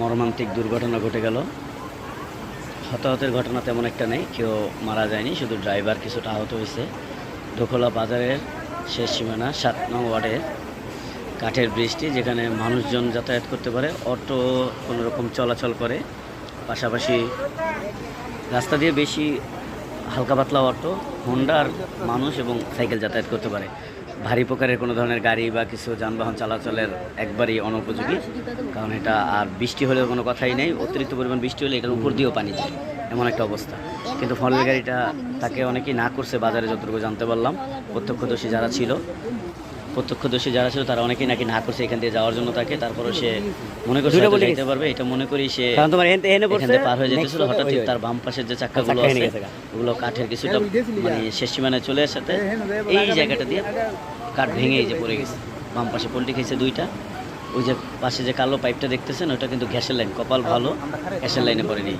মর্মান্তিক দুর্ঘটনা ঘটে গেল। হতাহতের ঘটনা তেমন একটা নেই, কেউ মারা যায়নি, শুধু ড্রাইভার কিছুটা আহত হয়েছে। দোখলা বাজারের শেষ সীমানা সাত নং ওয়ার্ডের কাঠের ব্রিজটি, যেখানে মানুষজন যাতায়াত করতে পারে, অটো কোনো রকম চলাচল করে। পাশাপাশি রাস্তা দিয়ে বেশি হালকা পাতলা অটো হোন্ডার মানুষ এবং সাইকেল যাতায়াত করতে পারে। ভারী প্রকারের কোনো ধরনের গাড়ি বা কিছু যানবাহন চলাচলের একবারই অনুপযোগী। কারণ এটা আর বৃষ্টি হলেও কোনো কথাই নেই। অতিরিক্ত পরিমাণ বৃষ্টি হলে এখানে উপর দিয়েও পানি যায়। এমন একটা অবস্থা। কিন্তু ফলের গাড়িটা তাকে অনেকেই না করছে, বাজারে যতটুকু জানতে পারলাম। প্রত্যক্ষদর্শী যারা ছিল প্রত্যক্ষদর্শী যারা ছিল তারা অনেকেই নাকি না করছে এখান দিয়ে যাওয়ার জন্য তাকে। তারপরে সে মনে করছে হয়তো যাইতে পারবে। এটা মনে করি সে কারণ তোমার এখান থেকে পার হয়ে যেতেছিল। হঠাৎ তার বাম পাশের যে হেনে আছে ওগুলো কাঠের কিছুটা মানে শেষ সীমানায় চলে আসাতে এই জায়গাটা দিয়ে কাঠ ভেঙে যে পড়ে গেছে। বাম পাশে পোল্ট্রি খেয়েছে দুইটা। ওই যে পাশে যে কালো পাইপটা দেখতেছেন ওটা কিন্তু গ্যাসের লাইন কপাল ভালো গ্যাসের লাইনে পড়েনি।